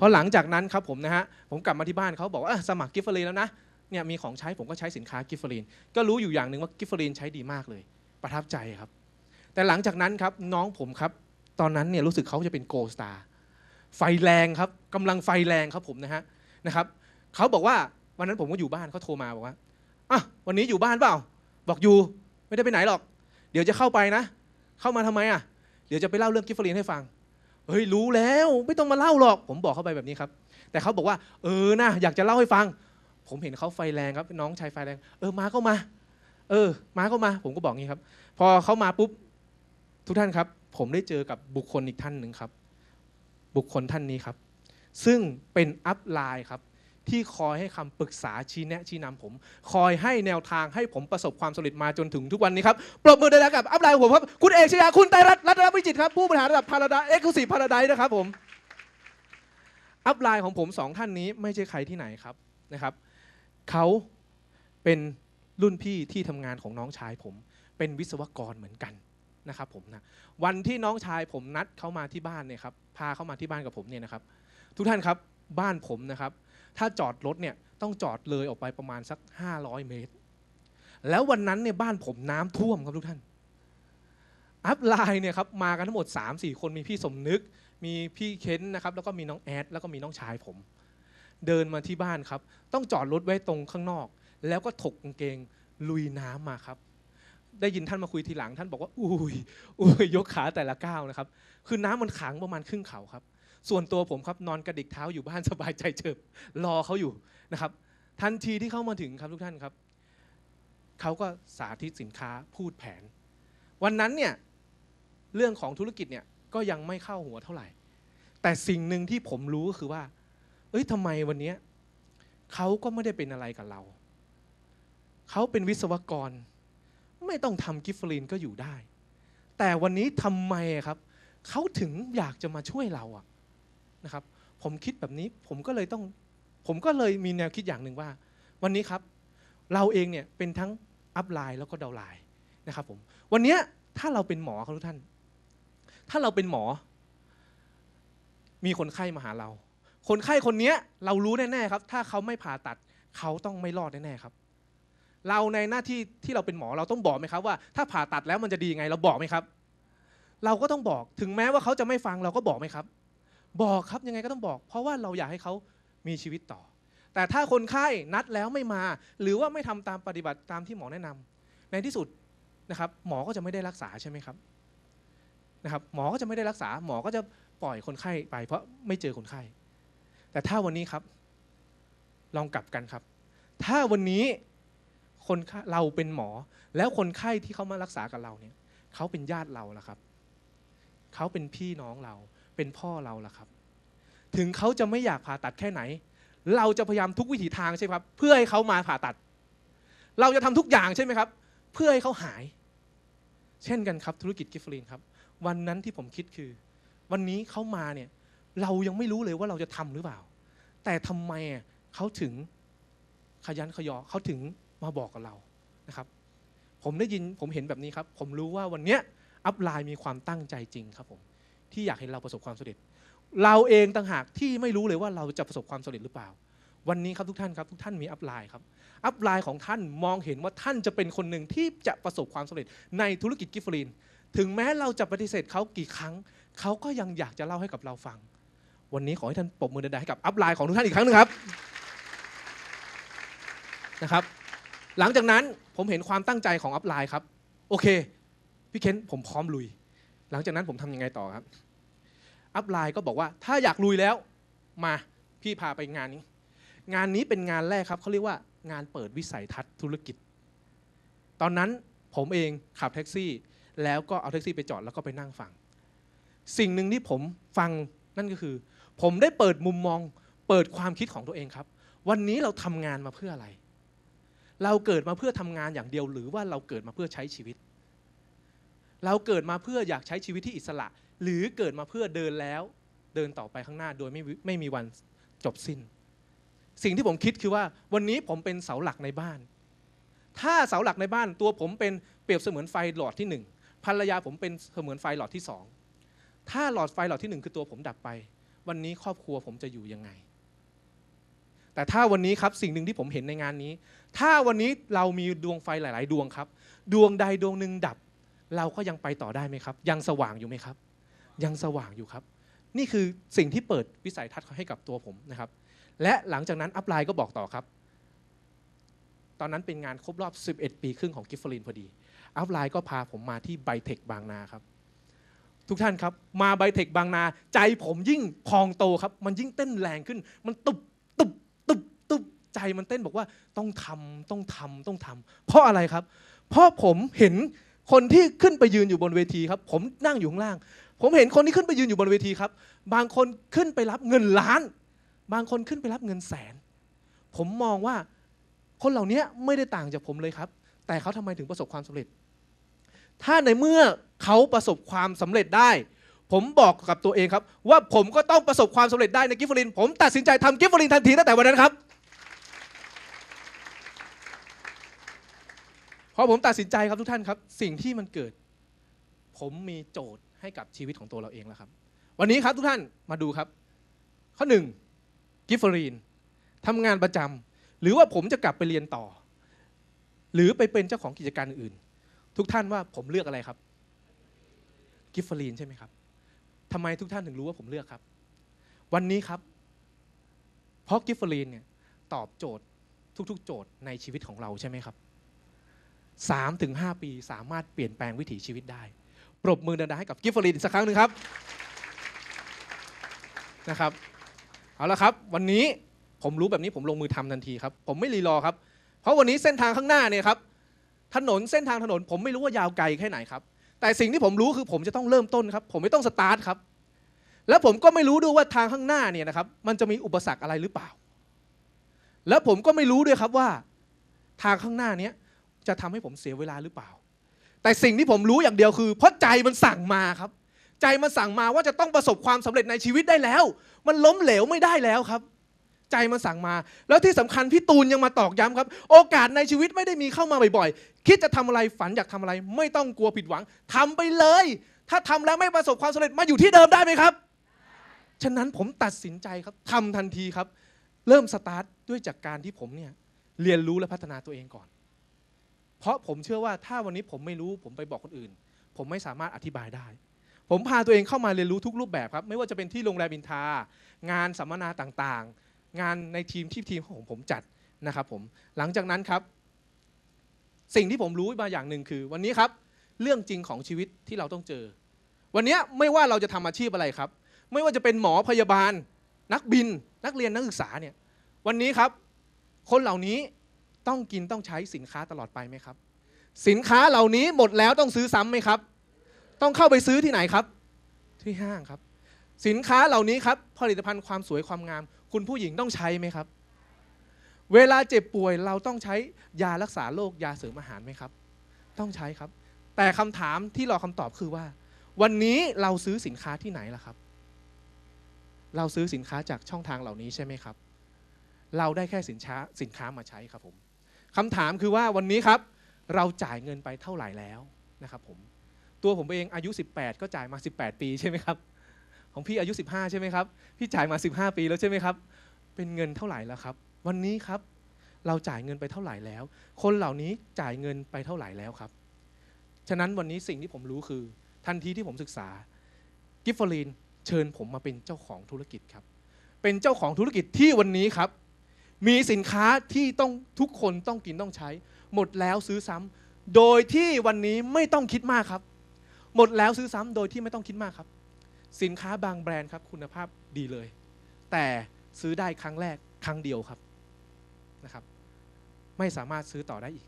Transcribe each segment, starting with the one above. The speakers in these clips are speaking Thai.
พอหลังจากนั้นครับผมนะฮะผมกลับมาที่บ้านเขาบอกว่าสมัครกิฟเฟอรีนแล้วนะเนี่ยมีของใช้ผมก็ใช้สินค้ากิฟเฟอรีนก็รู้อยู่อย่างหนึ่งว่ากิฟเฟอรีนใช้ดีมากเลย ประทับใจครับ แต่หลังจากนั้นครับน้องผมครับ ตอนนั้นเนี่ยรู้สึกเขาจะเป็นโกลสตาร์ไฟแรงครับกำลังไฟแรงครับผมนะฮะนะครับเขาบอกว่าวันนั้นผมก็อยู่บ้านเขาโทรมาบอกว่าอะวันนี้อยู่บ้านเปล่า บอกอยู่ไม่ได้ไปไหนหรอก เดี๋ยวจะเข้าไปนะ เข้ามาทำไมอะเดี๋ยวจะไปเล่าเรื่องกิฟเฟอรีนให้ฟัง เฮ้ยรู้แล้วไม่ต้องมาเล่าหรอก ผมบอกเขาไปแบบนี้ครับ แต่เขาบอกว่า เออนะอยากจะเล่าให้ฟัง ผมเห็นเขาไฟแรงครับ น้องชายไฟแรง เออมาก็มา เออ มาก็มา ผมก็บอกงี้ครับ พอเขามาปุ๊บทุกท่านครับ ผมได้เจอกับบุคคลอีกท่านหนึ่งครับ บุคคลท่านนี้ครับ ซึ่งเป็นอัพไลน์ครับ ที่คอยให้คำปรึกษาชี้แนะชี้นำผม คอยให้แนวทางให้ผมประสบความสำเร็จมาจนถึงทุกวันนี้ครับปรบมือได้แล้วกับอัพไลน์ของผมครับ คุณเอกชยาคุณไตรรัตน์รัตนวิจิตรครับ ผู้บริหารระดับพาราดาเอ็กซ์คลูซีฟพาราไดนะครับผมอัพไลน์ของผมสองท่านนี้ไม่ใช่ใครที่ไหนครับนะครับเขาเป็นรุ่นพี่ที่ทำงานของน้องชายผม เป็นวิศวกรเหมือนกันนะครับผมนะวันที่น้องชายผมนัดเขามาที่บ้านเนี่ยครับพาเขามาที่บ้านกับผมเนี่ยนะครับ ทุกท่านครับบ้านผมนะครับ ถ้าจอดรถเนี่ยต้องจอดเลยออกไปประมาณสัก 500 เมตร แล้ววันนั้นเนี่ยบ้านผมน้ำท่วมครับทุกท่าน อัพไลน์เนี่ยครับมากันทั้งหมด 3-4 คนมีพี่สมนึก มีพี่เค้นนะครับแล้วก็มีน้องแอดแล้วก็มีน้องชายผม เดินมาที่บ้านครับ ต้องจอดรถไว้ตรงข้างนอก แล้วก็ถกกางเกงลุยน้ำมาครับ ได้ยินท่านมาคุยทีหลังท่านบอกว่าอุ้ยอุ้ยยกขาแต่ละก้าวนะครับ คือน้ำมันขังประมาณครึ่งเข่าครับ ส่วนตัวผมครับนอนกระดิกเท้าอยู่บ้านสบายใจเฉิบรอเขาอยู่นะครับ ทันทีที่เข้ามาถึงครับทุกท่านครับเขาก็สาธิตสินค้าพูดแผน วันนั้นเนี่ยเรื่องของธุรกิจเนี่ยก็ยังไม่เข้าหัวเท่าไหร่ แต่สิ่งหนึ่งที่ผมรู้ก็คือว่า เอ้ยทำไมวันนี้เขาก็ไม่ได้เป็นอะไรกับเรา เขาเป็นวิศวกร ไม่ต้องทำกิฟฟรีนก็อยู่ได้ แต่วันนี้ทำไมครับ เขาถึงอยากจะมาช่วยเราอะ นะครับ ผมคิดแบบนี้ผมก็เลยต้องผมก็เลยมีแนวคิดอย่างหนึ่งว่า วันนี้ครับ เราเองเนี่ยเป็นทั้งอัพไลน์แล้วก็ดาวไลน์นะครับผมวันนี้ถ้าเราเป็นหมอครับทุกท่าน ถ้าเราเป็นหมอ มีคนไข้มาหาเรา คนไข้คนนี้เรารู้แน่ๆครับ ถ้าเขาไม่ผ่าตัด เขาต้องไม่รอดแน่ๆครับ เราในหน้าที่ที่เราเป็นหมอเราต้องบอกไหมครับว่าถ้าผ่าตัดแล้วมันจะดีไง เราบอกไหมครับ เราก็ต้องบอกถึงแม้ว่าเขาจะไม่ฟังเราก็บอกไหมครับ บอกครับยังไงก็ต้องบอก เพราะว่าเราอยากให้เขามีชีวิตต่อ แต่ถ้าคนไข้นัดแล้วไม่มา หรือว่าไม่ทำตามปฏิบัติตามที่หมอแนะนำในที่สุดนะครับหมอก็จะไม่ได้รักษาใช่ไหมครับนะครับหมอก็จะไม่ได้รักษาหมอก็จะปล่อยคนไข้ไป เพราะไม่เจอคนไข้ แต่ถ้าวันนี้ครับ ลองกลับกันครับ ถ้าวันนี้คนเราเป็นหมอ แล้วคนไข้ที่เขามารักษากับเราเนี่ยเขาเป็นญาติเราละครับเขาเป็นพี่น้องเรา เป็นพ่อเราล่ะครับ ถึงเขาจะไม่อยากผ่าตัดแค่ไหน เราจะพยายามทุกวิถีทางใช่ไหมครับ เพื่อให้เขามาผ่าตัด เราจะทำทุกอย่างใช่ไหมครับ เพื่อให้เขาหาย เช่นกันครับธุรกิจกิฟฟรีนครับ วันนั้นที่ผมคิดคือ วันนี้เขามาเนี่ยเรายังไม่รู้เลยว่าเราจะทำหรือเปล่า แต่ทำไมเขาถึงขยันขยอเขาถึงมาบอกกับเรานะครับ ผมได้ยินผมเห็นแบบนี้ครับ ผมรู้ว่าวันเนี้ยอัพไลน์มีความตั้งใจจริงครับผม ที่อยากเห็นเราประสบความสำเร็จ เราเองต่างหากที่ไม่รู้เลยว่าเราจะประสบความสำเร็จหรือเปล่า วันนี้ครับทุกท่านครับทุกท่านมีอัพไลน์ครับอัพไลน์ของท่านมองเห็นว่าท่านจะเป็นคนหนึ่งที่จะประสบความสำเร็จในธุรกิจกิฟฟรีนถึงแม้เราจะปฏิเสธเขากี่ครั้ง เขาก็ยังอยากจะเล่าให้กับเราฟัง วันนี้ขอให้ท่านปรบมือดังให้กับอัพไลน์ของทุกท่านอีกครั้งหนึงครับนะครับ หลังจากนั้นผมเห็นความตั้งใจของอัพไลน์ครับ โอเค พี่เคนผมพร้อมลุย หลังจากนั้นผมทำยังไงต่อครับ อัพไลน์ก็บอกว่าถ้าอยากลุยแล้วมาพี่พาไปงานนี้ งานนี้เป็นงานแรกครับเขาเรียกว่างานเปิดวิสัยทัศน์ธุรกิจ ตอนนั้นผมเองขับแท็กซี่ แล้วก็เอาแท็กซี่ไปจอดแล้วก็ไปนั่งฟัง สิ่งหนึ่งที่ผมฟังนั่นก็คือ ผมได้เปิดมุมมอง เปิดความคิดของตัวเองครับ วันนี้เราทำงานมาเพื่ออะไร เราเกิดมาเพื่อทำงานอย่างเดียวหรือว่าเราเกิดมาเพื่อใช้ชีวิต เราเกิดมาเพื่ออยากใช้ชีวิตที่อิสระ หรือเกิดมาเพื่อเดินแล้ว เดินต่อไปข้างหน้าโดยไม่ไม่มีวันจบสิ้น สิ่งที่ผมคิดคือว่าวันนี้ผมเป็นเสาหลักในบ้าน ถ้าเสาหลักในบ้านตัวผมเป็นเปรียบเสมือนไฟหลอดที่หนึ่งภรรยาผมเป็นเสมือนไฟหลอดที่สองถ้าหลอดไฟหลอดที่หนึ่งคือตัวผมดับไป วันนี้ครอบครัวผมจะอยู่ยังไง แต่ถ้าวันนี้ครับสิ่งหนึ่งที่ผมเห็นในงานนี้ ถ้าวันนี้เรามีดวงไฟหลาย ๆ ดวงครับ ดวงใดดวงหนึ่งดับ เราก็ยังไปต่อได้ไหมครับ ยังสว่างอยู่ไหมครับ ยังสว่างอยู่ครับ นี่คือสิ่งที่เปิดวิสัยทัศน์ให้กับตัวผมนะครับ และหลังจากนั้นอัพไลน์ก็บอกต่อครับ ตอนนั้นเป็นงานครบรอบ 11 ปีครึ่งของกิฟฟลินพอดี อัพไลน์ก็พาผมมาที่ไบเทคบางนาครับ ทุกท่านครับ มาไบเทคบางนา ใจผมยิ่งพองโตครับ มันยิ่งเต้นแรงขึ้น มันตุบตุบตุบตุบใจมันเต้นบอกว่าต้องทำต้องทำต้องทำเพราะอะไรครับ เพราะผมเห็น คนที่ขึ้นไปยืนอยู่บนเวทีครับ ผมนั่งอยู่ข้างล่าง ผมเห็นคนที่ขึ้นไปยืนอยู่บนเวทีครับ บางคนขึ้นไปรับเงินล้าน บางคนขึ้นไปรับเงินแสน ผมมองว่าคนเหล่านี้ไม่ได้ต่างจากผมเลยครับ แต่เขาทำไมถึงประสบความสำเร็จ ถ้าในเมื่อเขาประสบความสำเร็จได้ ผมบอกกับตัวเองครับ ว่าผมก็ต้องประสบความสำเร็จได้ในกิฟฟลิน ผมตัดสินใจทำกิฟฟลินทันทีตั้งแต่วันนั้นครับ พอผมตัดสินใจครับทุกท่านครับ สิ่งที่มันเกิด ผมมีโจทย์ให้กับชีวิตของตัวเราเองแล้วครับ วันนี้ครับทุกท่านมาดูครับ ข้อหนึ่งกิฟฟรีนทำงานประจำหรือว่าผมจะกลับไปเรียนต่อ หรือไปเป็นเจ้าของกิจการอื่น ทุกท่านว่าผมเลือกอะไรครับ กิฟฟรีนใช่ไหมครับทำไมทุกท่านถึงรู้ว่าผมเลือกครับ วันนี้ครับ เพราะกิฟฟรีนเนี่ยตอบโจทย์ทุกๆ โจทย์ในชีวิตของเราใช่ไหมครับ สามถึงห้าปีสามารถเปลี่ยนแปลงวิถีชีวิตได้ ปรบมือดังๆให้กับกิฟฟรีนสักครั้งหนึ่งครับนะครับเอาละครับ วันนี้ผมรู้แบบนี้ผมลงมือทำทันทีครับ ผมไม่รีรอครับ เพราะวันนี้เส้นทางข้างหน้าเนี่ยครับถนนเส้นทางถนน ผมไม่รู้ว่ายาวไกลแค่ไหนครับ แต่สิ่งที่ผมรู้คือผมจะต้องเริ่มต้นครับ ผมไม่ต้องสตาร์ทครับ แล้วผมก็ไม่รู้ด้วยว่าทางข้างหน้าเนี่ยนะครับ มันจะมีอุปสรรคอะไรหรือเปล่า แล้วผมก็ไม่รู้ด้วยครับว่า ทางข้างหน้าเนี้ย จะทำให้ผมเสียเวลาหรือเปล่า แต่สิ่งที่ผมรู้อย่างเดียวคือ เพราะใจมันสั่งมาครับ ใจมันสั่งมาว่าจะต้องประสบความสำเร็จในชีวิตได้แล้ว มันล้มเหลวไม่ได้แล้วครับ ใจมันสั่งมา แล้วที่สำคัญพี่ตูนยังมาตอกย้ำครับ โอกาสในชีวิตไม่ได้มีเข้ามาบ่อยๆ คิดจะทำอะไรฝันอยากทำอะไร ไม่ต้องกลัวผิดหวังทำไปเลย ถ้าทำแล้วไม่ประสบความสำเร็จมาอยู่ที่เดิมได้ไหมครับ ฉะนั้นผมตัดสินใจครับทำทันทีครับ เริ่มสตาร์ทด้วยจากการที่ผมเนี่ยเรียนรู้และพัฒนาตัวเองก่อน เพราะผมเชื่อว่าถ้าวันนี้ผมไม่รู้ผมไปบอกคนอื่น ผมไม่สามารถอธิบายได้ ผมพาตัวเองเข้ามาเรียนรู้ทุกรูปแบบครับ ไม่ว่าจะเป็นที่โรงแรมอินทา งานสัมมนาต่างๆ งานในทีมที่ทีมของผมจัดนะครับผมหลังจากนั้นครับ สิ่งที่ผมรู้มาอย่างหนึ่งคือ วันนี้ครับเรื่องจริงของชีวิตที่เราต้องเจอ วันนี้ไม่ว่าเราจะทำอาชีพอะไรครับ ไม่ว่าจะเป็นหมอพยาบาล นักบิน นักเรียนนักศึกษาเนี่ยวันนี้ครับ คนเหล่านี้ ต้องกินต้องใช้สินค้าตลอดไปไหมครับ สินค้าเหล่านี้หมดแล้วต้องซื้อซ้ำไหมครับ ต้องเข้าไปซื้อที่ไหนครับ ที่ห้างครับ สินค้าเหล่านี้ครับผลิตภัณฑ์ความสวยความงาม คุณผู้หญิงต้องใช้ไหมครับ เวลาเจ็บป่วยเราต้องใช้ยารักษาโรคยาเสริมอาหารไหมครับ ต้องใช้ครับ แต่คำถามที่รอคำตอบคือว่า วันนี้เราซื้อสินค้าที่ไหนล่ะครับ เราซื้อสินค้าจากช่องทางเหล่านี้ใช่ไหมครับ เราได้แค่สินค้าสินค้ามาใช้ครับผมคำถามคือว่าวันนี้ครับ เราจ่ายเงินไปเท่าไหร่แล้วนะครับผมตัวผมเองอายุ 18 ก็จ่ายมา 18 ปีใช่ไหมครับ ของพี่อายุ 15 ใช่ไหมครับ พี่จ่ายมา 15 ปีแล้วใช่ไหมครับ เป็นเงินเท่าไหร่แล้วครับ วันนี้ครับเราจ่ายเงินไปเท่าไหร่แล้ว คนเหล่านี้จ่ายเงินไปเท่าไหร่แล้วครับ ฉะนั้นวันนี้สิ่งที่ผมรู้คือ ทันทีที่ผมศึกษา กิฟฟลีนเชิญผมมาเป็นเจ้าของธุรกิจครับ เป็นเจ้าของธุรกิจที่วันนี้ครับ มีสินค้าที่ต้องทุกคนต้องกินต้องใช้ หมดแล้วซื้อซ้ำโดยที่วันนี้ไม่ต้องคิดมากครับ หมดแล้วซื้อซ้ำโดยที่ไม่ต้องคิดมากครับ สินค้าบางแบรนด์ครับ คุณภาพดีเลย แต่ซื้อได้ครั้งแรกครั้งเดียวครับนะครับ ไม่สามารถซื้อต่อได้อีก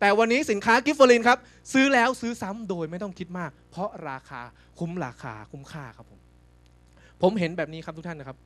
แต่วันนี้สินค้ากิฟเฟอรินครับ ซื้อแล้วซื้อซ้ำโดยไม่ต้องคิดมาก เพราะราคาคุ้มราคาคุ้มค่าครับผมผมเห็นแบบนี้ครับทุกท่านนะครับ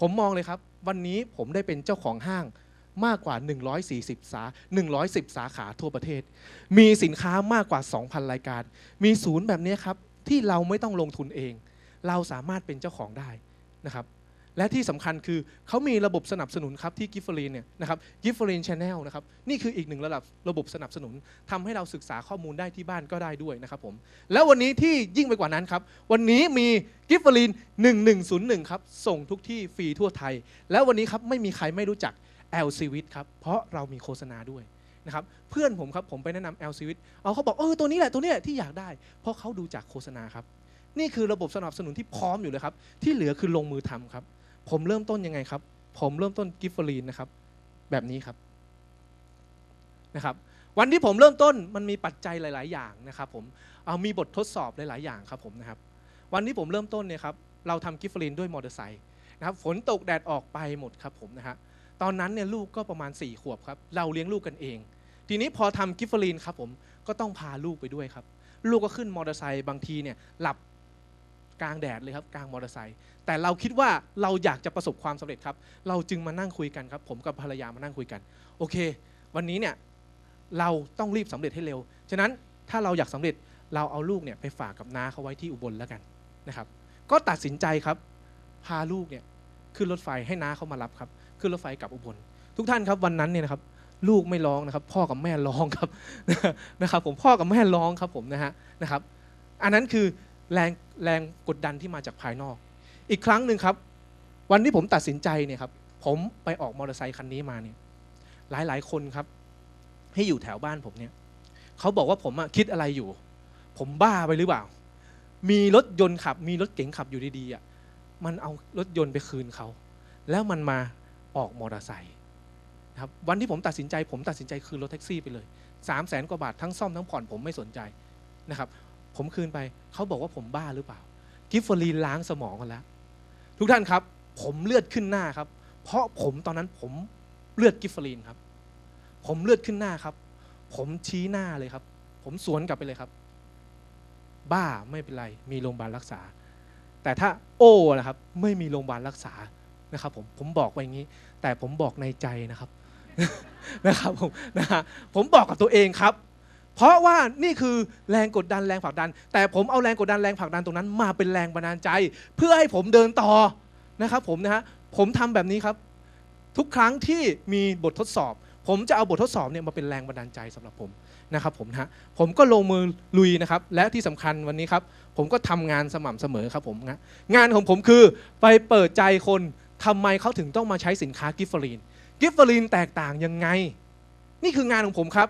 ผมมองเลยครับ วันนี้ผมได้เป็นเจ้าของห้างมากกว่า 140 สา 110 สาขาทั่วประเทศ มีสินค้ามากกว่า 2,000 รายการ มีศูนย์แบบนี้ครับ ที่เราไม่ต้องลงทุนเอง เราสามารถเป็นเจ้าของได้นะครับ และที่สำคัญคือเขามีระบบสนับสนุนครับที่กิฟเฟอรีนเนี่ยนะครับกิฟเฟอรีนชาแนลนะครับนี่คืออีกหนึ่งระดับระบบสนับสนุนทำให้เราศึกษาข้อมูลได้ที่บ้านก็ได้ด้วยนะครับผมแล้ววันนี้ที่ยิ่งไปกว่านั้นครับ วันนี้มีกิฟเฟอรีน1101ครับส่งทุกที่ฟรีทั่วไทย แล้ววันนี้ครับไม่มีใครไม่รู้จัก L c v i t ครับเพราะเรามีโฆษณาด้วยนะครับเพื่อนผมครับผมไปแนะนำ L c v i t เอาเขาบอกเออตัวนี้แหละตัวนี้แหละที่อยากได้ เพราะเขาดูจากโฆษณาครับนี่คือระบบสนับสนุนที่พร้อมอยู่เลยครับ ที่เหลือคือลงมือทำครับ ผมเริ่มต้นยังไงครับ ผมเริ่มต้นกิฟฟอรีนนะครับ แบบนี้ครับนะครับ วันที่ผมเริ่มต้นมันมีปัจจัยหลาย ๆ อย่างนะครับผมเอามีบททดสอบหลาย ๆ อย่างครับผมนะครับ วันที่ผมเริ่มต้นเนี่ยครับเราทำกิฟฟอรีนด้วยมอเตอร์ไซค์นะครับฝนตกแดดออกไปหมดครับผมนะฮะตอนนั้นเนี่ยลูกก็ประมาณ 4 ขวบครับ เราเลี้ยงลูกกันเอง ทีนี้พอทำกิฟฟอรีนครับผมก็ต้องพาลูกไปด้วยครับ ลูกก็ขึ้นมอเตอร์ไซค์บางทีเนี่ยหลับ กลางแดดเลยครับกลางมอเตอร์ไซค์แต่เราคิดว่าเราอยากจะประสบความสำเร็จครับ เราจึงมานั่งคุยกันครับ ผมกับภรรยามานั่งคุยกัน โอเค วันนี้เนี่ยเราต้องรีบสำเร็จให้เร็ว ฉะนั้นถ้าเราอยากสำเร็จเราเอาลูกเนี่ยไปฝากกับน้าเขาไว้ที่อุบลแล้วกันนะครับ ก็ตัดสินใจครับ พาลูกเนี่ยขึ้นรถไฟให้น้าเขามารับครับขึ้นรถไฟกลับอุบล ทุกท่านครับวันนั้นเนี่ยนะครับลูกไม่ร้องนะครับ พ่อกับแม่ร้องครับนะครับ ผมพ่อกับแม่ร้องครับผมนะฮะนะครับ อันนั้นคือ แรงแรงกดดันที่มาจากภายนอก อีกครั้งหนึ่งครับ วันที่ผมตัดสินใจเนี่ยครับ ผมไปออกมอเตอร์ไซค์คันนี้มาเนี่ยหลายหลายคนครับที่อยู่แถวบ้านผมเนี่ยเขาบอกว่าผมอะคิดอะไรอยู่ ผมบ้าไปหรือเปล่า มีรถยนต์ขับ มีรถเก๋งขับอยู่ดีๆอะมันเอารถยนต์ไปคืนเขาแล้วมันมาออกมอเตอร์ไซค์ครับวันที่ผมตัดสินใจ ผมตัดสินใจคืนรถแท็กซี่ไปเลยสามแสนกว่าบาททั้งซ่อมทั้งผ่อนผมไม่สนใจนะครับ ผมคืนไป เขาบอกว่าผมบ้าหรือเปล่า กิฟเฟอรีนล้างสมองกันแล้ว ทุกท่านครับ ผมเลือดขึ้นหน้าครับ เพราะผมตอนนั้นผมเลือดกิฟเฟอรีนครับ ผมเลือดขึ้นหน้าครับ ผมชี้หน้าเลยครับ ผมสวนกลับไปเลยครับ บ้าไม่เป็นไร มีโรงพยาบาลรักษา แต่ถ้าโอ้นะครับ ไม่มีโรงพยาบาลรักษานะครับ ผมผมบอกไว้อย่างนี้ แต่ผมบอกในใจนะครับนะครับผมนะฮะผมบอกกับตัวเองครับ เพราะว่านี่คือแรงกดดันแรงผลักดัน แต่ผมเอาแรงกดดันแรงผลักดันตรงนั้นมาเป็นแรงบันดาลใจ เพื่อให้ผมเดินต่อนะครับผมนะฮะผมทำแบบนี้ครับ ทุกครั้งที่มีบททดสอบ ผมจะเอาบททดสอบเนี่ยมาเป็นแรงบันดาลใจสำหรับผมนะครับผมนะฮะผมก็ลงมือลุยนะครับ และที่สำคัญวันนี้ครับ ผมก็ทำงานสม่ำเสมอครับผมนะงานของผมคือไปเปิดใจคนทำไมเขาถึงต้องมาใช้สินค้ากิฟเฟอรีนกิฟเฟอรีนแตกต่างยังไง นี่คืองานของผมครับ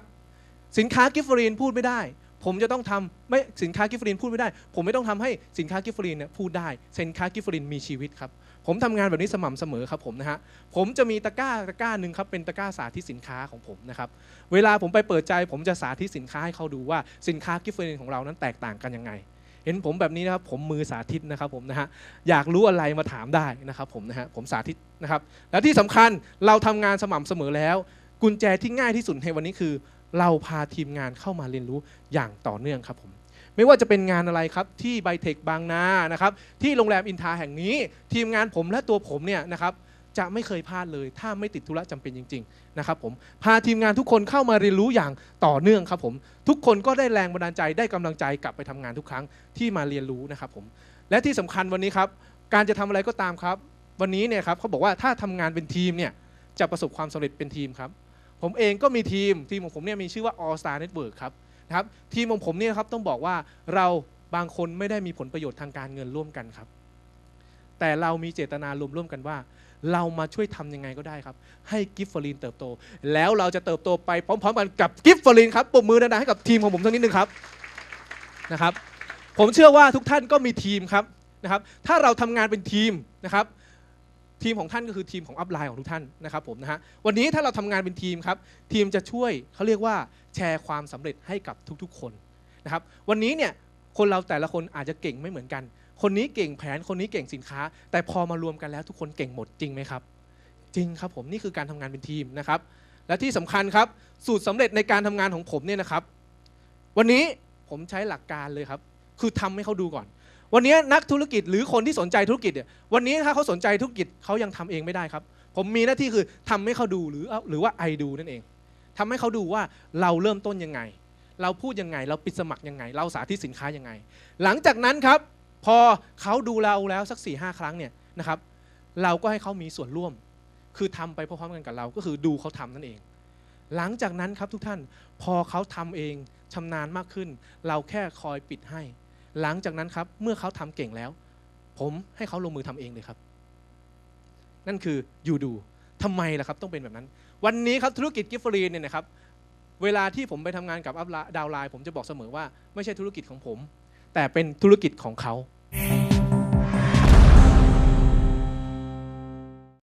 สินค้ากิฟฟรีนพูดไม่ได้ ผมจะต้องทำไม่สินค้ากิฟฟรีนพูดไม่ได้ ผมไม่ต้องทำให้สินค้ากิฟฟรีนเนี่ยพูดได้สินค้ากิฟฟรีนมีชีวิตครับผมทำงานแบบนี้สม่ำเสมอครับผมนะฮะ ผมจะมีตะกร้าตะกร้าหนึ่งครับเป็นตะกร้าสาธิตสินค้าของผมนะครับ เวลาผมไปเปิดใจ ผมจะสาธิตสินค้าให้เขาดูว่าสินค้ากิฟเฟรีนของเรานั้นแตกต่างกันยังไง เห็นผมแบบนี้นะครับผมมือสาธิตนะครับผมนะฮะอยากรู้อะไรมาถามได้นะครับผมนะฮะผมสาธิตนะครับ และที่สำคัญเราทำงานสม่ำเสมอแล้ว กุญแจที่ง่ายที่สุดในวันนี้คือ เราพาทีมงานเข้ามาเรียนรู้อย่างต่อเนื่องครับผมไม่ว่าจะเป็นงานอะไรครับที่ไบเทคบางนานะครับที่โรงแรมอินทาแห่งนี้ ทีมงานผมและตัวผมเนี่ยนะครับจะไม่เคยพลาดเลย ถ้าไม่ติดธุระจำเป็นจริงๆนะครับผมพาทีมงานทุกคนเข้ามาเรียนรู้อย่างต่อเนื่องครับผมทุกคนก็ได้แรงบันดาลใจได้กำลังใจกลับไปทำงานทุกครั้งที่มาเรียนรู้นะครับผมและที่สำคัญวันนี้ครับการจะทำอะไรก็ตามครับ วันนี้เนี่ยครับเขาบอกว่าถ้าทำงานเป็นทีมเนี่ยจะประสบความสำเร็จเป็นทีมครับ ผมเองก็มีทีมทีมของผมเนี่ยมีชื่อว่า All Star Network ครับนะครับทีมของผมเนี่ยครับต้องบอกว่าเราบางคนไม่ได้มีผลประโยชน์ทางการเงินร่วมกันครับ แต่เรามีเจตนารวมร่วมกันว่า เรามาช่วยทำยังไงก็ได้ครับ ให้กิฟฟอรีนเติบโต แล้วเราจะเติบโตไปพร้อมๆกันกับกิฟฟอรีนครับปรบมือดังๆให้กับทีมของผมสักนิดนึงครับนะครับ ผมเชื่อว่าทุกท่านก็มีทีมครับนะครับ ถ้าเราทำงานเป็นทีมนะครับ ทีมของท่านก็คือทีมของอัพไลน์ของทุกท่านนะครับผมนะฮะวันนี้ถ้าเราทำงานเป็นทีมครับทีมจะช่วยเขาเรียกว่าแชร์ความสำเร็จให้กับทุกๆ คนนะครับวันนี้เนี่ยคนเราแต่ละคนอาจจะเก่งไม่เหมือนกัน คนนี้เก่งแผนคนนี้เก่งสินค้า แต่พอมารวมกันแล้วทุกคนเก่งหมดจริงไหมครับ จริงครับผมนี่คือการทำงานเป็นทีมนะครับและที่สำคัญครับสูตรสำเร็จในการทำงานของผมเนี่ยนะครับ วันนี้ผมใช้หลักการเลยครับ คือทำให้เขาดูก่อน วันนี้นักธุรกิจหรือคนที่สนใจธุรกิจเนี่ยวันนี้ถ้าเขาสนใจธุรกิจเขายังทำเองไม่ได้ครับ ผมมีหน้าที่คือทำให้เขาดูหรือหรือว่าไอดูนั่นเองทำให้เขาดูว่าเราเริ่มต้นยังไง เราพูดยังไง เราปิดสมัครยังไง เราสาธิตสินค้ายังไง หลังจากนั้นครับ พอเขาดูเราแล้วสัก4ี่ห้าครั้งเนี่ยนะครับ เราก็ให้เขามีส่วนร่วม คือทำไปพร้อมๆกันกับเราก็คือดูเขาทำนั่นเอง หลังจากนั้นครับทุกท่านพอเขาทำเองชำนาญมากขึ้น เราแค่คอยปิดให้ หลังจากนั้นครับ เมื่อเขาทำเก่งแล้ว ผมให้เขาลงมือทำเองเลยครับ นั่นคืออยู่ดูทำไมล่ะครับต้องเป็นแบบนั้น วันนี้ครับธุรกิจกิฟฟรีนเนี่ยนะครับ เวลาที่ผมไปทำงานกับอัพดาวไลน์ผมจะบอกเสมอว่า ไม่ใช่ธุรกิจของผม แต่เป็นธุรกิจของเขา